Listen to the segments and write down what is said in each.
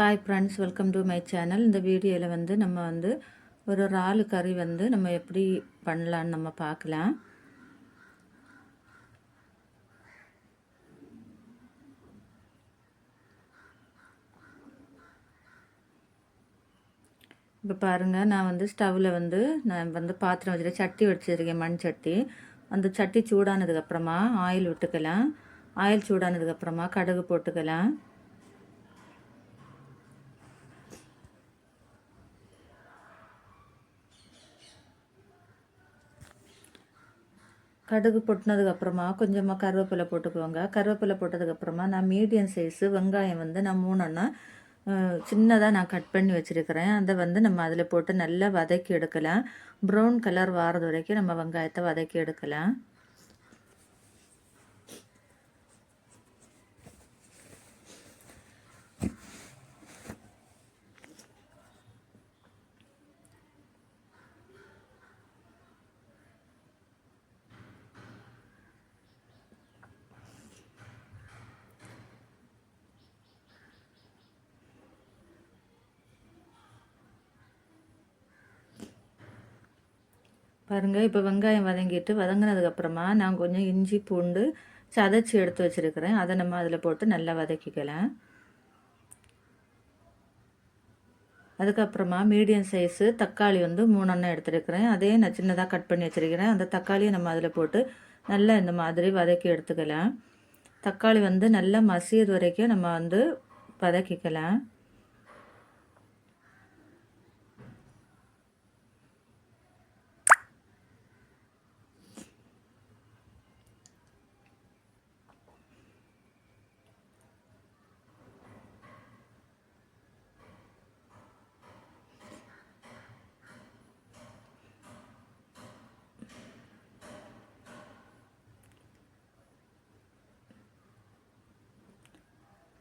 Hi friends welcome to my channel இந்த வீடியோவில் வந்து நம்ம வந்து ஒரு இறால் கறி வந்து நம்ம எப்படி பண்ணலான்னு நம்ம பார்க்கலாம். இப்போ பாருங்கள் நான் வந்து ஸ்டவ்வில் வந்து நான் வந்து பாத்திரம் வச்சுருக்கேன் சட்டி வச்சுருக்கேன் மண் சட்டி. அந்த சட்டி சூடானதுக்கப்புறமா ஆயில் விட்டுக்கலாம். ஆயில் சூடானதுக்கப்புறமா கடுகு போட்டுக்கலாம். கடுகு பொட்டினதுக்கப்புறமா கொஞ்சமாக கருவேப்பிலை போட்டுக்குவோங்க. கருவேப்பிலை போட்டதுக்கப்புறமா நான் மீடியம் சைஸு வெங்காயம் வந்து நான் மூணுன்னா சின்னதாக நான் கட் பண்ணி வச்சுருக்கிறேன். அதை வந்து நம்ம அதில் போட்டு நல்லா வதக்கி எடுக்கலாம். ப்ரௌன் கலர் வாரது வரைக்கும் நம்ம வெங்காயத்தை வதக்கி எடுக்கலாம். பாருங்கள் இப்போ வெங்காயம் வதங்கிட்டு வதங்கினதுக்கப்புறமா நான் கொஞ்சம் இஞ்சி பூண்டு சதைச்சி எடுத்து வச்சுருக்கிறேன். அதை நம்ம அதில் போட்டு நல்லா வதக்கிக்கலாம். அதுக்கப்புறமா மீடியம் சைஸு தக்காளி வந்து மூணெண்ணம் எடுத்துருக்கிறேன். அதே நான் சின்னதாக கட் பண்ணி வச்சுருக்கிறேன். அந்த தக்காளியை நம்ம அதில் போட்டு நல்லா இந்த மாதிரி வதக்கி எடுத்துக்கலாம். தக்காளி வந்து நல்லா மசியது வரைக்கும் நம்ம வந்து வதக்கிக்கலாம்.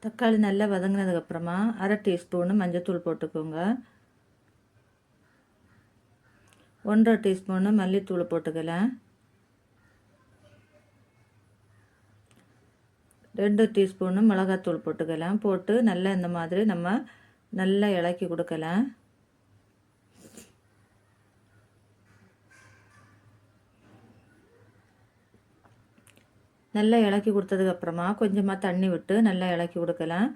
தக்காளி நல்லா வதங்கினதுக்கப்புறமா அரை டீஸ்பூனு மஞ்சத்தூள் போட்டுக்கோங்க. ஒன்றரை டீஸ்பூனு மல்லித்தூள் போட்டுக்கலாம் ரெண்டு டீஸ்பூனு மிளகாத்தூள் போட்டுக்கலாம் போட்டு நல்லா இந்த மாதிரி நம்ம நல்லா இலக்கி கொடுக்கலாம் நல்லா இலக்கி கொடுத்ததுக்கப்புறமா கொஞ்சமாக தண்ணி விட்டு நல்லா இலக்கி கொடுக்கலாம்.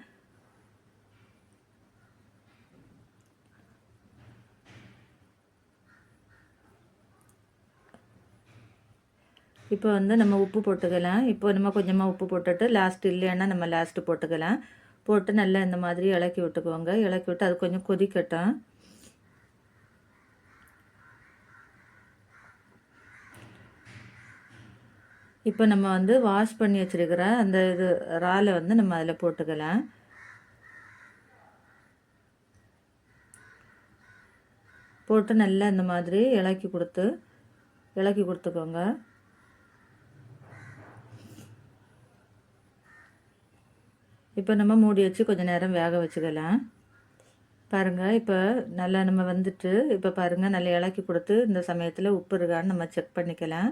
இப்போ வந்து நம்ம உப்பு போட்டுக்கலாம். இப்போ நம்ம கொஞ்சமாக உப்பு போட்டுட்டு லாஸ்ட் இல்லைன்னா நம்ம லாஸ்ட்டு போட்டுக்கலாம். போட்டு நல்லா இந்த மாதிரி இலக்கி விட்டுக்குவோங்க இலக்கி விட்டு அது கொஞ்சம் கொதிக்கட்டும். இப்போ நம்ம வந்து வாஷ் பண்ணி வச்சுருக்கிற அந்த இது இறாலை வந்து நம்ம அதில் போட்டுக்கலாம். போட்டு நல்லா இந்த மாதிரி இலக்கி கொடுத்து இலக்கி கொடுத்துக்கோங்க. இப்போ நம்ம மூடி வச்சு கொஞ்சம் நேரம் வேக வச்சுக்கலாம். பாருங்கள் இப்போ நல்லா நம்ம வந்துட்டு இப்போ பாருங்கள் நல்லா இலக்கி கொடுத்து இந்த சமயத்தில் உப்பு இருக்கான்னு நம்ம செக் பண்ணிக்கலாம்.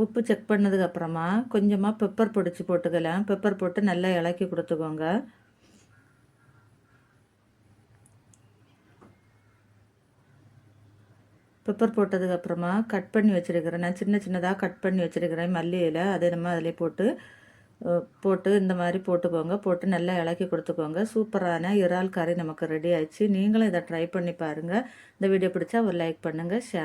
உப்பு செக் பண்ணதுக்கப்புறமா கொஞ்சமாக பெப்பர் பொடிச்சு போட்டுக்கலாம் பெப்பர் போட்டு நல்லா இலக்கி கொடுத்துக்கோங்க. பெப்பர் போட்டதுக்கப்புறமா கட் பண்ணி வச்சுருக்கிறேன். நான் சின்ன சின்னதாக கட் பண்ணி வச்சுருக்கிறேன் மல்லியில் அதை நம்ம அதில் போட்டு போட்டு இந்த மாதிரி போட்டுக்கோங்க. போட்டு நல்லா இலக்கி கொடுத்துக்கோங்க. சூப்பரான இறால் கறி நமக்கு ரெடி ஆயிடுச்சு. நீங்களும் இதை ட்ரை பண்ணி பாருங்கள் இந்த வீடியோ பிடிச்சா ஒரு லைக் பண்ணுங்கள் ஷேர்